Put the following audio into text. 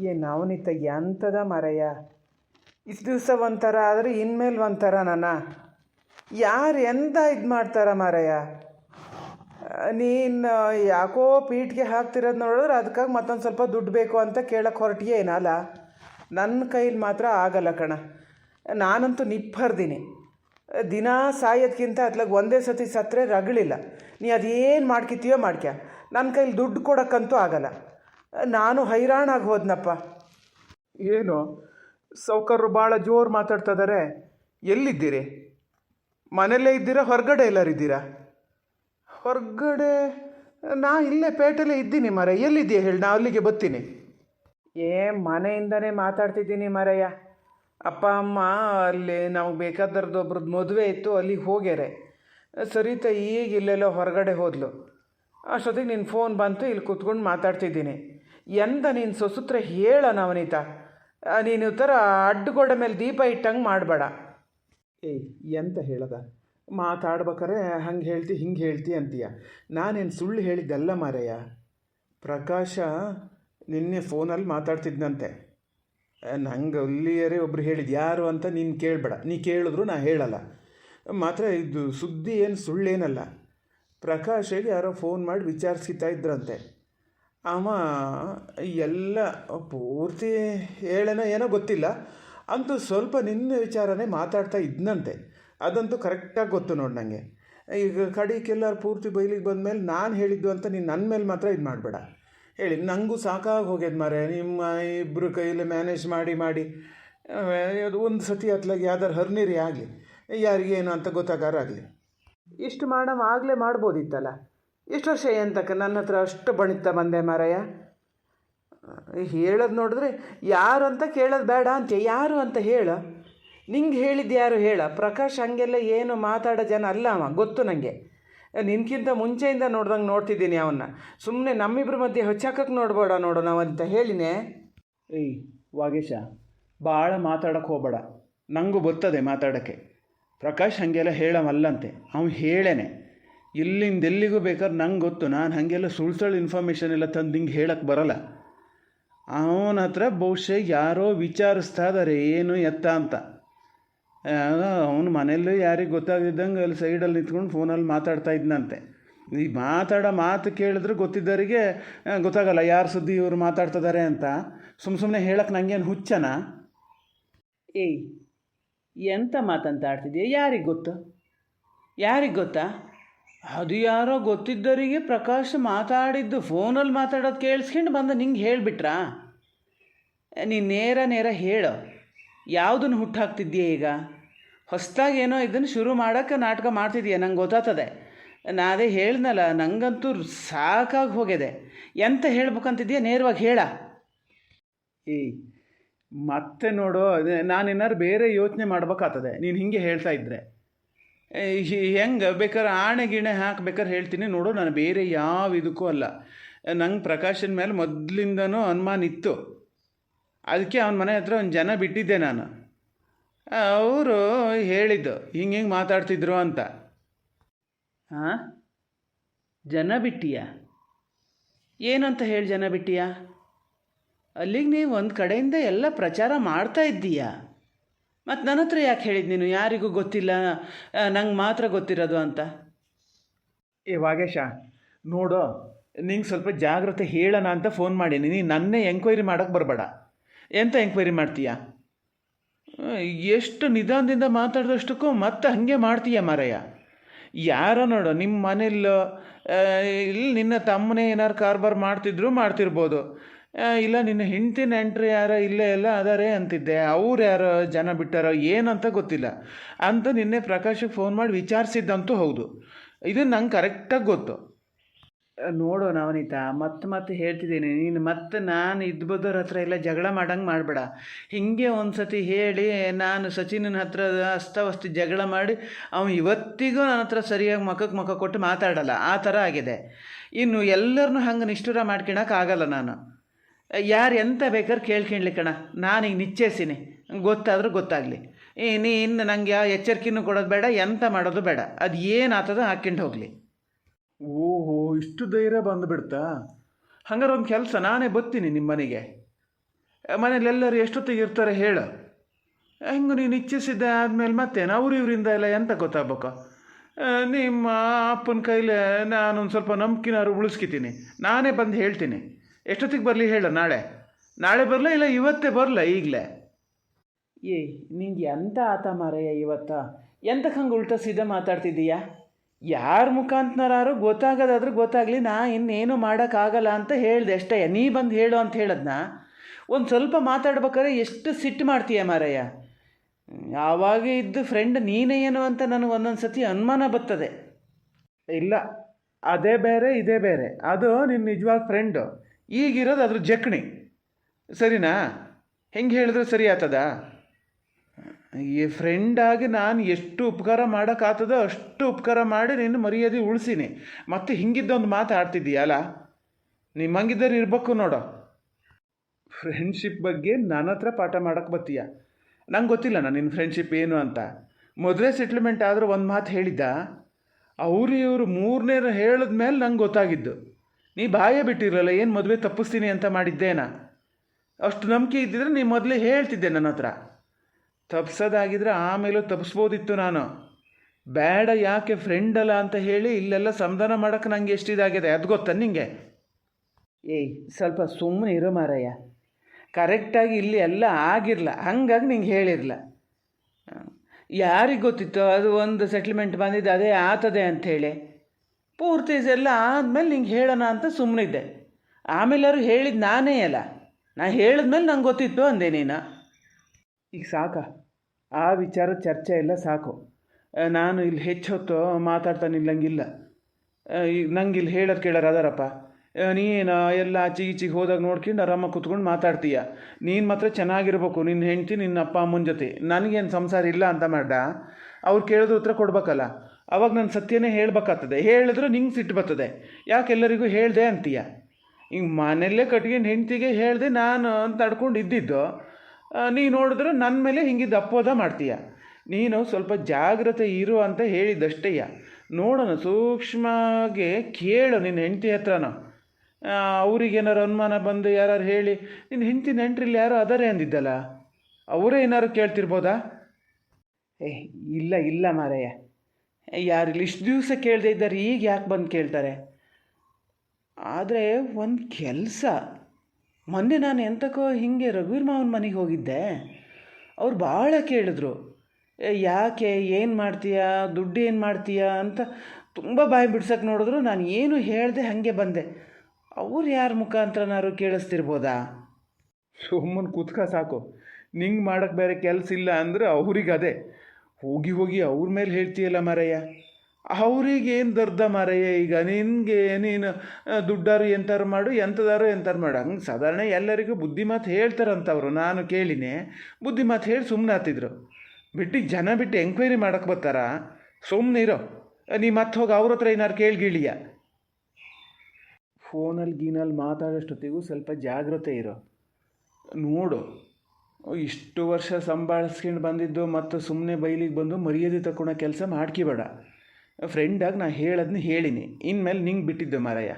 ಏ ನವನಿತ ಎಂಥದ ಮರಯ್ಯ ಇಷ್ಟು ದಿವಸ ಒಂಥರ ಆದರೆ ಇನ್ಮೇಲೆ ಒಂಥರ ನನ್ನ ಯಾರು ಎಂತ ಇದು ಮಾಡ್ತಾರ ಮಾರಯ್ಯ ನೀನು ಯಾಕೋ ಪೀಠಿಗೆ ಹಾಕ್ತಿರೋದು ನೋಡಿದ್ರೆ ಅದಕ್ಕಾಗಿ ಮತ್ತೊಂದು ಸ್ವಲ್ಪ ದುಡ್ಡು ಬೇಕು ಅಂತ ಕೇಳಕ್ಕೆ ಹೊರಟಿಯೇ ಏನಲ್ಲ ನನ್ನ ಕೈಲಿ ಮಾತ್ರ ಆಗಲ್ಲ ಕಣ. ನಾನಂತೂ ನಿಪ್ಪರ್ದೀನಿ ದಿನ ಸಾಯೋದ್ಕಿಂತ ಅತ್ಲಾಗ ಒಂದೇ ಸತಿ ಸತ್ತರೆ ರಗಳಿಲ್ಲ. ನೀ ಅದೇನು ಮಾಡ್ಕಿತೀಯೋ ಮಾಡ್ಕ್ಯ. ನನ್ನ ಕೈಲಿ ದುಡ್ಡು ಕೊಡೋಕ್ಕಂತೂ ಆಗಲ್ಲ. ನಾನು ಹೈರಾಣಾಗಿ ಹೋದ್ನಪ್ಪ. ಏನು? ಸೌಕರ್ರು ಭಾಳ ಜೋರು ಮಾತಾಡ್ತಾ ಇದ್ದಾರೆ ಎಲ್ಲಿದ್ದೀರಿ? ಮನೆಯಲ್ಲೇ ಇದ್ದೀರಾ? ಹೊರಗಡೆ ಎಲ್ಲರಿದ್ದೀರಾ ಹೊರಗಡೆ? ನಾ ಇಲ್ಲೇ ಪೇಟೆಲ್ಲೇ ಇದ್ದೀನಿ ಮರ ಎಲ್ಲಿದ್ದೀಯ ಹೇಳಿ? ನಾ ಅಲ್ಲಿಗೆ ಬರ್ತೀನಿ. ಏ ಮನೆಯಿಂದನೇ ಮಾತಾಡ್ತಿದ್ದೀನಿ ಮರಯ್ಯ ಅಪ್ಪ ಅಮ್ಮ ಅಲ್ಲಿ ನಮಗೆ ಬೇಕಾದವ್ರದ್ದು ಒಬ್ರದ್ದು ಮದುವೆ ಇತ್ತು ಅಲ್ಲಿಗೆ ಹೋಗ್ಯಾರೆ. ಸರಿತ ಈಗ ಇಲ್ಲೆಲ್ಲೋ ಹೊರಗಡೆ ಹೋದ್ಲು. ಅಷ್ಟೊತ್ತಿಗೆ ನಿನ್ನ ಫೋನ್ ಬಂತು ಇಲ್ಲಿ ಕೂತ್ಕೊಂಡು ಮಾತಾಡ್ತಿದ್ದೀನಿ. ಎಂದ ನೀನು ಸೊಸುತ್ರ ಹೇಳ ನವನೀತ ನೀನು ಥರ ಅಡ್ಡಗೋಡೆ ಮೇಲೆ ದೀಪ ಇಟ್ಟಂಗೆ ಮಾಡಬೇಡ. ಏಯ್, ಎಂತ ಹೇಳದ? ಮಾತಾಡ್ಬೇಕಾರೆ ಹಂಗೆ ಹೇಳ್ತಿ, ಹಿಂಗೆ ಹೇಳ್ತಿ ಅಂತೀಯ. ನಾನೇನು ಸುಳ್ಳು ಹೇಳಿದ್ದಲ್ಲ ಮಾರಯ್ಯ. ಪ್ರಕಾಶ ನಿನ್ನೆ ಫೋನಲ್ಲಿ ಮಾತಾಡ್ತಿದ್ನಂತೆ. ನಂಗೆ ಅಲ್ಲಿಯರೇ ಒಬ್ರು ಹೇಳಿದ್ದು ಯಾರು ಅಂತ ನೀನು ಕೇಳಬೇಡ. ನೀ ಕೇಳಿದ್ರು ನಾ ಹೇಳಲ್ಲ. ಮಾತ್ರ ಇದು ಸುದ್ದಿ ಏನು ಸುಳ್ಳೇನಲ್ಲ. ಪ್ರಕಾಶಿಗೆ ಯಾರೋ ಫೋನ್ ಮಾಡಿ ವಿಚಾರಿಸ್ತಾ ಇದ್ರಂತೆ. ಅವ ಎಲ್ಲ ಪೂರ್ತಿ ಹೇಳೇನೋ ಏನೋ ಗೊತ್ತಿಲ್ಲ. ಅಂತೂ ಸ್ವಲ್ಪ ನಿನ್ನ ವಿಚಾರನೇ ಮಾತಾಡ್ತಾ ಇದ್ನಂತೆ. ಅದಂತೂ ಕರೆಕ್ಟಾಗಿ ಗೊತ್ತು ನೋಡಿ ನನಗೆ ಈಗ ಕಡಿಕೆಲ್ಲರೂ ಪೂರ್ತಿ ಬೈಲಿಗೆ ಬಂದಮೇಲೆ ನಾನು ಹೇಳಿದ್ದು ಅಂತ ನೀನು ನನ್ನ ಮೇಲೆ ಮಾತ್ರ ಇದು ಮಾಡಬೇಡ. ಹೇಳಿ ನನಗೂ ಸಾಕಾಗಿ ಹೋಗ್ಯದ ಮಾರೆ ನಿಮ್ಮ ಇಬ್ಬರು ಕೈಯಲ್ಲಿ ಮ್ಯಾನೇಜ್ ಮಾಡಿ ಮಾಡಿ. ಅದು ಒಂದು ಸತಿ ಹತ್ಲಾಗಿ ಯಾವ್ದಾರು ಹರ್ನೀರಿ ಆಗಲಿ. ಯಾರಿಗೇನು ಅಂತ ಗೊತ್ತಾಗಾರಾಗಲಿ ಇಷ್ಟು ಮಾಡಮ್ ಆಗಲೇ ಮಾಡ್ಬೋದಿತ್ತಲ್ಲ? ಇಷ್ಟು ವರ್ಷ ಎಂತಕ್ಕ ನನ್ನ ಹತ್ರ ಅಷ್ಟು ಬಣಿತ ಬಂದೆ ಮಾರಯ್ಯ ಹೇಳೋದು ನೋಡಿದ್ರೆ ಯಾರು ಅಂತ ಕೇಳೋದು ಬೇಡ ಅಂತೆ ಯಾರು ಅಂತ ಹೇಳ? ನಿಂಗೆ ಹೇಳಿದ್ದು ಯಾರು ಹೇಳ? ಪ್ರಕಾಶ್ ಹಂಗೆಲ್ಲ ಏನು ಮಾತಾಡೋ ಜನ ಅಲ್ಲ ಅವ, ಗೊತ್ತು ನನಗೆ ನಿನ್ಕಿಂತ ಮುಂಚೆಯಿಂದ ನೋಡ್ದಂಗೆ ನೋಡ್ತಿದ್ದೀನಿ ಅವನ್ನ ಸುಮ್ಮನೆ ನಮ್ಮಿಬ್ಬರ ಮಧ್ಯೆ ಹೊಚ್ಚಾಕಕ್ಕೆ ನೋಡ್ಬೇಡ ನೋಡು ಅಂತ ಹೇಳಿನೇ. ಏಯ್, ವಾಗೇಶ ಭಾಳ ಮಾತಾಡಕ್ಕೆ ಹೋಗಬೇಡ. ನನಗೂ ಗೊತ್ತದೆ ಮಾತಾಡೋಕ್ಕೆ. ಪ್ರಕಾಶ್ ಹಾಗೆಲ್ಲ ಹೇಳವಲ್ಲಂತೆ. ಅವನು ಹೇಳೇನೆ. ಇಲ್ಲಿಂದ ಎಲ್ಲಿಗೂ ಬೇಕಾದ್ರೆ ನಂಗೆ ಗೊತ್ತು. ನಾನು ಹಾಗೆಲ್ಲ ಸುಳ್ಳು ಸುಳ್ಳು ಇನ್ಫಾರ್ಮೇಷನ್ ಎಲ್ಲ ತಂದು ಹಿಂಗೆ ಹೇಳಕ್ಕೆ ಬರಲ್ಲ. ಅವನ ಹತ್ರ ಬಹುಶಃ ಯಾರೋ ವಿಚಾರಿಸ್ತಾ ಇದ್ದಾರೆ ಏನು ಎತ್ತ ಅಂತ. ಅವನು ಮನೆಯಲ್ಲೂ ಯಾರಿಗೆ ಗೊತ್ತಾಗದಿದ್ದಂಗೆ ಅಲ್ಲಿ ಸೈಡಲ್ಲಿ ನಿಂತ್ಕೊಂಡು ಫೋನಲ್ಲಿ ಮಾತಾಡ್ತಾ ಇದ್ನಂತೆ. ಈ ಮಾತಾಡೋ ಮಾತು ಕೇಳಿದ್ರೆ ಗೊತ್ತಿದ್ದವರಿಗೆ ಗೊತ್ತಾಗಲ್ಲ ಯಾರು ಸುದ್ದಿ ಇವರು ಮಾತಾಡ್ತಿದ್ದಾರೆ ಅಂತ. ಸುಮ್ಮ ಸುಮ್ಮನೆ ಹೇಳಕ್ಕೆ ನನಗೇನು ಹುಚ್ಚನ? ಏಯ್ ಎಂಥ ಮಾತಂತ ಆಡ್ತಿದ್ಯಾ? ಯಾರಿಗೆ ಗೊತ್ತು? ಯಾರಿಗೆ ಗೊತ್ತಾ? ಅದು ಯಾರೋ ಗೊತ್ತಿದ್ದವರಿಗೆ ಪ್ರಕಾಶ್ ಮಾತಾಡಿದ್ದು ಫೋನಲ್ಲಿ ಮಾತಾಡೋದು ಕೇಳಿಸ್ಕೊಂಡು ಬಂದು ನಿಂಗೆ ಹೇಳಿಬಿಟ್ರಾ? ನೀನು ನೇರ ನೇರ ಹೇಳು. ಯಾವುದನ್ನು ಹುಟ್ಟಾಕ್ತಿದ್ಯಾ ಈಗ? ಹೊಸ್ದಾಗಿ ಏನೋ ಇದನ್ನು ಶುರು ಮಾಡೋಕ್ಕೆ ನಾಟಕ ಮಾಡ್ತಿದ್ಯಾ ನಂಗೆ ಗೊತ್ತಾಗ್ತದೆ. ನಾ ಅದೇ ಹೇಳ್ದಲ್ಲ ನಂಗಂತೂ ಸಾಕಾಗಿ ಹೋಗಿದೆ. ಎಂತ ಹೇಳ್ಬೇಕಂತಿದ್ಯಾ ನೇರವಾಗಿ ಹೇಳ. ಏಯ್ ಮತ್ತೆ ನೋಡು, ನಾನು ಏನಾರು ಬೇರೆ ಯೋಚನೆ ಮಾಡ್ಬೇಕಾಗ್ತದೆ. ನೀನು ಹಿಂಗೆ ಹೇಳ್ತಾ ಇದ್ದರೆ ಹೆಂಗೆ? ಬೇಕಾದ್ರೆ ಆಣೆ ಗಿಣೆ ಹಾಕ್ಬೇಕಾದ್ರೆ ಹೇಳ್ತೀನಿ. ನೋಡು, ನಾನು ಬೇರೆ ಯಾವ ಇದಕ್ಕೂ ಅಲ್ಲ. ನಂಗೆ ಪ್ರಕಾಶನ ಮೇಲೆ ಮೊದಲಿಂದನೂ ಅನುಮಾನ ಇತ್ತು. ಅದಕ್ಕೆ ಅವನ ಮನೆ ಹತ್ರ ಒಂದು ಜನ ಬಿಟ್ಟಿದ್ದೆ ನಾನು. ಅವರು ಹೇಳಿದ್ದು, ಹಿಂಗೆ ಹಿಂಗೆ ಮಾತಾಡ್ತಿದ್ರು ಅಂತ. ಹಾಂ ಜನ ಬಿಟ್ಟಿಯ? ಏನಂತ ಹೇಳಿ ಜನ ಬಿಟ್ಟಿಯಾ? ಅಲ್ಲಿಗೆ ನೀವು ಒಂದು ಕಡೆಯಿಂದ ಎಲ್ಲ ಪ್ರಚಾರ ಮಾಡ್ತಾ ಇದ್ದೀಯಾ? ಮತ್ತು ನನ್ನ ಹತ್ರ ಯಾಕೆ ಹೇಳಿದ್ ನೀನು? ಯಾರಿಗೂ ಗೊತ್ತಿಲ್ಲ. ನಂಗೆ ಮಾತ್ರ ಗೊತ್ತಿರೋದು ಅಂತ. ಏ, ವಾಗೇಶ, ನೋಡು, ನಿಂಗೆ ಸ್ವಲ್ಪ ಜಾಗ್ರತೆ ಹೇಳೋಣ ಅಂತ ಫೋನ್ ಮಾಡೀನಿ. ನೀನು ನನ್ನೇ ಎಂಕ್ವೈರಿ ಮಾಡೋಕ್ಕೆ ಬರಬೇಡ. ಎಂತ ಎಂಕ್ವೈರಿ ಮಾಡ್ತೀಯ? ಎಷ್ಟು ನಿಧಾನದಿಂದ ಮಾತಾಡಿದಷ್ಟಕ್ಕೂ ಮತ್ತೆ ಹಾಗೆ ಮಾಡ್ತೀಯ ಮಾರಯ್ಯ? ಯಾರೋ ನೋಡು ನಿಮ್ಮ ಮನೇಲಿ ಇಲ್ಲಿ ನಿನ್ನ ತಮ್ಮನೇ ಏನಾರು ಕಾರ್ಬಾರ್ ಮಾಡ್ತಿದ್ರು ಮಾಡ್ತಿರ್ಬೋದು. ಇಲ್ಲ, ನಿನ್ನ ಹೆಂಡತಿ ನೆಂಟ್ರು ಯಾರೋ ಇಲ್ಲೇ ಎಲ್ಲ ಅದಾರೆ ಅಂತಿದ್ದೆ. ಅವ್ರು ಯಾರೋ ಜನ ಬಿಟ್ಟಾರೋ ಏನಂತ ಗೊತ್ತಿಲ್ಲ. ಅಂತ ನಿನ್ನೆ ಪ್ರಕಾಶಕ್ಕೆ ಫೋನ್ ಮಾಡಿ ವಿಚಾರಿಸಿದ್ದಂತೂ ಹೌದು. ಇದು ನಂಗೆ ಕರೆಕ್ಟಾಗಿ ಗೊತ್ತು. ನೋಡು ನವನೀತ, ಮತ್ತೆ ಮತ್ತೆ ಹೇಳ್ತಿದ್ದೀನಿ. ನೀನು ಮತ್ತೆ ನಾನು ಇದ್ಬೋದರ ಹತ್ರ ಎಲ್ಲ ಜಗಳ ಮಾಡಂಗೆ ಮಾಡಬೇಡ. ಹೀಗೆ ಒಂದು ಸತಿ ಹೇಳಿ ನಾನು ಸಚಿನನ ಹತ್ರ ಅಸ್ತವಸ್ತಿ ಜಗಳ ಮಾಡಿ ಅವನು ಇವತ್ತಿಗೂ ನನ್ನ ಹತ್ರ ಸರಿಯಾಗಿ ಮುಖಕ್ಕೆ ಮುಖ ಕೊಟ್ಟು ಮಾತಾಡಲ್ಲ. ಆ ಥರ ಆಗಿದೆ. ಇನ್ನು ಎಲ್ಲರನ್ನೂ ಹಂಗೆ ನಿಷ್ಠುರ ಮಾಡ್ಕೊಳಕ್ಕಾಗಲ್ಲ ನಾನು. ಯಾರು ಎಂತ ಬೇಕಾದ್ರೆ ಕೇಳ್ಕೊಂಡ್ಲಿ ಕಣ ನಾನೀಗ ನಿಶ್ಚಯಿಸಿನಿ. ಗೊತ್ತಾದರೂ ಗೊತ್ತಾಗಲಿ. ನೀ ಇನ್ನು ನಂಗೆ ಯಾವ ಎಚ್ಚರಿಕೆನೂ ಕೊಡೋದು ಬೇಡ, ಎಂತ ಮಾಡೋದು ಬೇಡ. ಅದು ಏನು ಆತದ ಹಾಕ್ಕೊಂಡು ಹೋಗಲಿ. ಓಹೋ, ಇಷ್ಟು ಧೈರ್ಯ ಬಂದುಬಿಡ್ತಾ ಹಂಗಾರೆ ಒಂದು ಕೆಲಸ ನಾನೇ ಬರ್ತೀನಿ ನಿಮ್ಮ ಮನೆಗೆ ಮನೇಲೆಲ್ಲರೂ ಎಷ್ಟೊತ್ತಿಗೆ ಇರ್ತಾರೆ ಹೇಳು. ಹೆಂಗೆ ನೀನು ಇಚ್ಛಿಸಿದ್ದೆ ಆದಮೇಲೆ ಮತ್ತೇನು? ಅವ್ರು ಇವರಿಂದ ಎಲ್ಲ ಎಂತ ಗೊತ್ತಾಗಬೇಕು? ನಿಮ್ಮ ಅಪ್ಪನ ಕೈಲೇ ನಾನೊಂದು ಸ್ವಲ್ಪ ನಂಬಿಕೆನಾರು ಉಳಿಸ್ಕಿತೀನಿ. ನಾನೇ ಬಂದು ಹೇಳ್ತೀನಿ. ಎಷ್ಟೊತ್ತಿಗೆ ಬರಲಿ ಹೇಳು ನಾಳೆ? ನಾಳೆ ಬರಲ ಇಲ್ಲ ಇವತ್ತೇ ಬರಲ ಈಗಲೇ? ಏ, ನಿಂಗೆ ಎಂಥ ಆತ ಮಾರಯ್ಯ ಇವತ್ತ? ಎಂತಕ್ಕೆ ಹಂಗೆ ಉಲ್ಟ ಸೀದಾ ಮಾತಾಡ್ತಿದ್ದೀಯಾ? ಯಾರ ಮುಖಾಂತರಾರು ಗೊತ್ತಾಗೋದಾದ್ರೂ ಗೊತ್ತಾಗಲಿ, ನಾ ಇನ್ನೇನು ಮಾಡೋಕ್ಕಾಗಲ್ಲ ಅಂತ ಹೇಳ್ದೆ ಅಷ್ಟೇ. ನೀ ಬಂದು ಹೇಳು ಅಂತ ಹೇಳದ್ನ? ಒಂದು ಸ್ವಲ್ಪ ಮಾತಾಡ್ಬೇಕಾದ್ರೆ ಎಷ್ಟು ಸಿಟ್ಟು ಮಾಡ್ತೀಯ ಮಾರಯ್ಯ? ಯಾವಾಗ ಇದ್ದು ಫ್ರೆಂಡ್ ನೀನೇ ಏನು ಅಂತ ನನಗೆ ಒಂದೊಂದು ಸತಿ ಅನುಮಾನ ಬರ್ತದೆ. ಇಲ್ಲ, ಅದೇ ಬೇರೆ, ಇದೇ ಬೇರೆ. ಅದು ನಿನ್ನ ನಿಜವಾದ ಫ್ರೆಂಡು ಈಗಿರೋದು ಅದ್ರ ಜಕ್ಣಿ. ಸರಿನಾ? ಹೆಂಗೆ ಹೇಳಿದ್ರೆ ಸರಿ ಆತದ? ಈ ಫ್ರೆಂಡಾಗಿ ನಾನು ಎಷ್ಟು ಉಪಕಾರ ಮಾಡೋಕ್ಕಾಗ್ತದೋ ಅಷ್ಟು ಉಪಕಾರ ಮಾಡಿ ನಿನ್ನ ಮರ್ಯಾದೆ ಉಳಿಸೀನಿ. ಮತ್ತೆ ಹಿಂಗಿದ್ದೊಂದು ಮಾತು ಆಡ್ತಿದ್ದೀಯಲ್ಲ ನಿಮ್ಮಂಗಿದ್ದರೆ ಇರಬೇಕು ನೋಡು. ಫ್ರೆಂಡ್ಶಿಪ್ ಬಗ್ಗೆ ನನ್ನ ಹತ್ರ ಪಾಠ ಮಾಡೋಕ್ಕೆ ಬತ್ತೀಯ? ನಂಗೆ ಗೊತ್ತಿಲ್ಲ ನಾನು ನಿನ್ನ ಫ್ರೆಂಡ್ಶಿಪ್ ಏನು ಅಂತ. ಮೊದಲೇ ಸೆಟ್ಲ್ಮೆಂಟ್ ಆದರೂ ಒಂದು ಮಾತು ಹೇಳಿದ್ದ? ಅವರು ಇವರು ಮೂರನೇ ಹೇಳಿದ ಮೇಲೆ ನಂಗೆ ಗೊತ್ತಾಗಿದ್ದು. ನೀ ಬಾಯೇ ಬಿಟ್ಟಿರಲ್ಲ, ಏನು ಮದುವೆ ತಪ್ಪಿಸ್ತೀನಿ ಅಂತ ಮಾಡಿದ್ದೇನಾ? ಅಷ್ಟು ನಂಬಿಕೆ ಇದ್ದಿದ್ರೆ ನೀ ಮೊದಲೇ ಹೇಳ್ತಿದ್ದೆ ನನ್ನ ಹತ್ರ. ತಪ್ಸೋದಾಗಿದ್ರೆ ಆಮೇಲೂ ತಪ್ಪಿಸ್ಬೋದಿತ್ತು ನಾನು. ಬೇಡ ಯಾಕೆ ಫ್ರೆಂಡ್ ಅಲ್ಲ ಅಂತ ಹೇಳಿ ಇಲ್ಲೆಲ್ಲ ಸಂಧಾನ ಮಾಡೋಕೆ ನಂಗೆ ಎಷ್ಟಿದಾಗಿದೆ? ಅದು ಗೊತ್ತಾ ನಿಂಗೆ? ಏಯ್, ಸ್ವಲ್ಪ ಸುಮ್ಮನೆ ಇರೋ ಮಾರಯ್ಯ. ಕರೆಕ್ಟಾಗಿ ಇಲ್ಲಿ ಎಲ್ಲ ಆಗಿರಲ್ಲ ಹಂಗಾಗಿ ನಿಂಗೆ ಹೇಳಿರಲ್ಲ ಯಾರಿಗೆ ಗೊತ್ತಿತ್ತು? ಅದು ಒಂದು ಸೆಟ್ಲ್ಮೆಂಟ್ ಬಂದಿದ್ದು, ಅದೇ ಆತದೆ ಅಂಥೇಳಿ ಪೂರ್ತಿ ಇದೆಲ್ಲ ಆದಮೇಲೆ ನಿಂಗೆ ಹೇಳೋಣ ಅಂತ ಸುಮ್ಮನಿದ್ದೆ ಆಮೇಲೆ ಅವರು ಹೇಳಿದ್ದು ನಾನೇ ಅಲ್ಲ. ನಾ ಹೇಳಿದ್ಮೇಲೆ ನಂಗೆ ಗೊತ್ತಿತ್ತು ಅಂದೆ ನೀನು. ಈಗ ಸಾಕ. ಆ ವಿಚಾರ ಚರ್ಚೆ ಎಲ್ಲ ಸಾಕು. ನಾನು ಇಲ್ಲಿ ಹೆಚ್ಚು ಹೊತ್ತು ಮಾತಾಡ್ತಾನೆ ಇಲ್ಲಂಗಿಲ್ಲ ಈಗ ನಂಗೆ ಇಲ್ಲಿ ಹೇಳೋದು ಕೇಳೋರು ಅದಾರಪ್ಪ. ನೀನು ಎಲ್ಲ ಆಚೆ ಈಚೆಗೆ ಹೋದಾಗ ನೋಡ್ಕೊಂಡು ಆರಾಮ ಕುತ್ಕೊಂಡು ಮಾತಾಡ್ತೀಯ. ನೀನು ಮಾತ್ರ ಚೆನ್ನಾಗಿರ್ಬೇಕು. ನಿನ್ನ ಹೆಂಡ್ತಿ ನಿನ್ನ ಅಪ್ಪ ಅಮ್ಮನ ಜೊತೆ. ನನಗೇನು ಸಂಸಾರ ಇಲ್ಲ ಅಂತ ಮಾಡ್ದ? ಅವ್ರು ಕೇಳಿದ್ರು ಉತ್ತರ ಕೊಡ್ಬೇಕಲ್ಲ. ಅವಾಗ ನಾನು ಸತ್ಯನೇ ಹೇಳ್ಬೇಕಾಗ್ತದೆ. ಹೇಳಿದ್ರೆ ನಿಂಗೆ ಸಿಟ್ಟು ಬರ್ತದೆ. ಯಾಕೆಲ್ಲರಿಗೂ ಹೇಳಿದೆ ಅಂತೀಯ? ಹಿಂಗೆ ಮನೆಯಲ್ಲೇ ಕಟ್ಕೊಂಡು ಹೆಂಡ್ತಿಗೆ ಹೇಳಿದೆ ನಾನು ಅಂತ ತಡ್ಕೊಂಡು ಇದ್ದಿದ್ದು ನೀ ನೋಡಿದ್ರೆ ನನ್ನ ಮೇಲೆ ಹಿಂಗಿದ್ದು ಅಪ್ಪೋದ ಮಾಡ್ತೀಯ? ನೀನು ಸ್ವಲ್ಪ ಜಾಗ್ರತೆ ಇರು ಅಂತ ಹೇಳಿದ್ದಷ್ಟೇಯ. ನೋಡೋಣ ಸೂಕ್ಷ್ಮವಾಗಿ ಕೇಳು ನಿನ್ನ ಹೆಂಡತಿ ಹತ್ರನೋ. ಅವ್ರಿಗೆ ಏನಾರು ಅನುಮಾನ ಬಂದು ಯಾರು ಹೇಳಿ ನಿನ್ನ ಹೆಂಡತಿ ನೆಂಟ್ರಿಲ್ಲಿ ಯಾರೋ ಅದಾರೆ ಅಂದಿದ್ದಲ್ಲ, ಅವರೇ ಏನಾರು ಕೇಳ್ತಿರ್ಬೋದಾ? ಏ, ಇಲ್ಲ ಇಲ್ಲ ಮಾರಯ್ಯ. ಯಾರಿಲ್ಲ ಇಷ್ಟು ದಿವಸ ಕೇಳದೇ ಇದ್ದಾರೆ ಈಗ ಯಾಕೆ ಬಂದು ಕೇಳ್ತಾರೆ? ಆದರೆ ಒಂದು ಕೆಲಸ. ಮೊನ್ನೆ ನಾನು ಎಂತಕ್ಕೋ ಹಿಂಗೆ ರಘುವೀರ್ ಮಾವನ ಮನೆಗೆ ಹೋಗಿದ್ದೆ. ಅವ್ರು ಭಾಳ ಕೇಳಿದ್ರು. "ಏ, ಯಾಕೆ ಏನು ಮಾಡ್ತೀಯಾ ದುಡ್ಡು ಏನು ಮಾಡ್ತೀಯಾ ಅಂತ ತುಂಬ ಬಾಯಿ ಬಿಡ್ಸೋಕ್ಕೆ ನೋಡಿದ್ರು. ನಾನು ಏನು ಹೇಳಿದೆ ಹಾಗೆ ಬಂದೆ. ಅವ್ರು ಯಾರ ಮುಖಾಂತರನಾರು ಕೇಳಿಸ್ತಿರ್ಬೋದಾ? ಸುಮ್ಮನೆ ಕೂತ್ಕ ಸಾಕು. ನಿಂಗೆ ಮಾಡೋಕ್ಕೆ ಬೇರೆ ಕೆಲಸ ಇಲ್ಲ ಅಂದರೆ ಅವ್ರಿಗೆ ಅದೇ ಹೋಗಿ ಹೋಗಿ ಅವ್ರ ಮೇಲೆ ಹೇಳ್ತೀಯಲ್ಲ ಮಾರಯ್ಯ? ಅವ್ರಿಗೇನು ದರ್ದ ಮಾರಯ್ಯ ಈಗ? ನಿನಗೆ ನೀನು ದುಡ್ಡಾರು ಎಂಥಾರು ಮಾಡು ಎಂಥದಾರು ಎಂಥಾರು ಮಾಡು. ಹಂಗೆ ಸಾಧಾರಣ ಎಲ್ಲರಿಗೂ ಬುದ್ಧಿ ಮಾತು ಹೇಳ್ತಾರಂತವ್ರು. ನಾನು ಕೇಳಿನಿ, ಬುದ್ಧಿ ಮಾತು ಹೇಳಿ ಸುಮ್ಮನೆ ಆತಿದ್ರು. ಬಿಟ್ಟು ಜನ ಬಿಟ್ಟು ಎಂಕ್ವೈರಿ ಮಾಡಕ್ಕೆ ಬರ್ತಾರ? ಸುಮ್ಮನೆ ಇರೋ. ನೀ ಮತ್ತೆ ಹೋಗಿ ಅವ್ರ ಹತ್ರ ಏನಾರು ಕೇಳ್ಗಿಳಿಯ. ಫೋನಲ್ಲಿ ಗೀನಲ್ಲಿ ಮಾತಾಡೋಷ್ಟೊತ್ತಿಗೂ ಸ್ವಲ್ಪ ಜಾಗ್ರತೆ ಇರೋ. ನೋಡು ಇಷ್ಟು ವರ್ಷ ಸಂಭಾಳಿಸ್ಕೊಂಡು ಬಂದಿದ್ದು ಮತ್ತು ಸುಮ್ಮನೆ ಬೈಲಿಗೆ ಬಂದು ಮರ್ಯಾದೆ ತಗೊಳ್ಳೋ ಕೆಲಸ ಮಾಡ್ಕಿಬೇಡ ಫ್ರೆಂಡಾಗಿ ನಾನು ಹೇಳೋದನ್ನ ಹೇಳಿನಿ. ಇನ್ಮೇಲೆ ನಿಂಗೆ ಬಿಟ್ಟಿದ್ದು ಮಾರಯ್ಯ